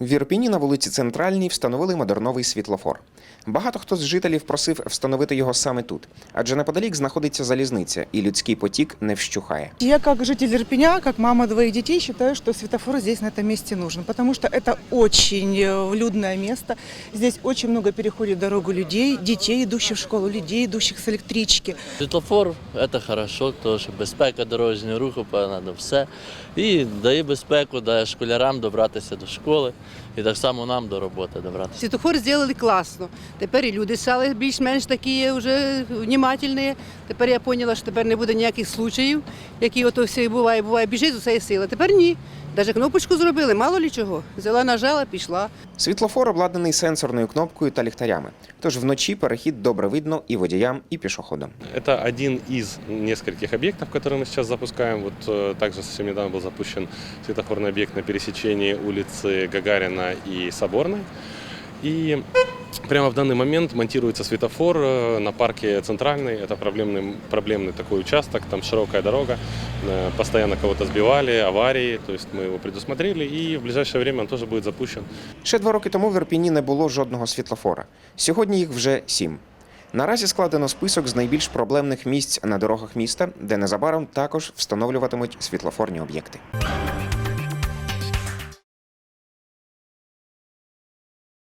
В Ірпіні на вулиці Центральній встановили модерновий світлофор. Багато хто з жителів просив встановити його саме тут, адже неподалік знаходиться залізниця, і людський потік не вщухає. Я как житель Ирпеня, как мама двоих детей, считаю, что светофор здесь на этом месте нужен, потому что это очень э, людное место. Здесь очень много переходит дорогу людей, детей, идущих в школу, людей, идущих с электрички. Світлофор це хорошо, тому що безпека дорожнього руху, треба все. І дає безпеку, дає школярам добратися до школи і так само нам до роботи добратися. Світофор зробили класно. Тепер і люди стали більш-менш такі вже внімательні. Тепер я зрозуміла, що тепер не буде ніяких случаїв, які ото все буває, буває, біжить з усієї сили. Тепер ні. Навіть кнопочку зробили, мало лі чого. Взяла, нажала, пішла. Світлофор обладнаний сенсорною кнопкою та ліхтарями, тож вночі перехід добре видно і водіям, і пішоходам. Это один из нескольких объектов, которые мы сейчас запускаем. Вот э, также совсем недавно был запущен светофорный объект на пересечении улицы Гагарина и Соборной. И прямо в данный момент монтируется светофор э, на парке Центральный. Это проблемный, проблемный такой участок, там широкая дорога. Э, Постоянно кого-то сбивали, аварии. То есть мы его предусмотрели, и в ближайшее время он тоже будет запущен. Ще два роки тому в Ірпіні не було жодного світлофора. Сьогодні їх вже сім. Наразі складено список з найбільш проблемних місць на дорогах міста, де незабаром також встановлюватимуть світлофорні об'єкти.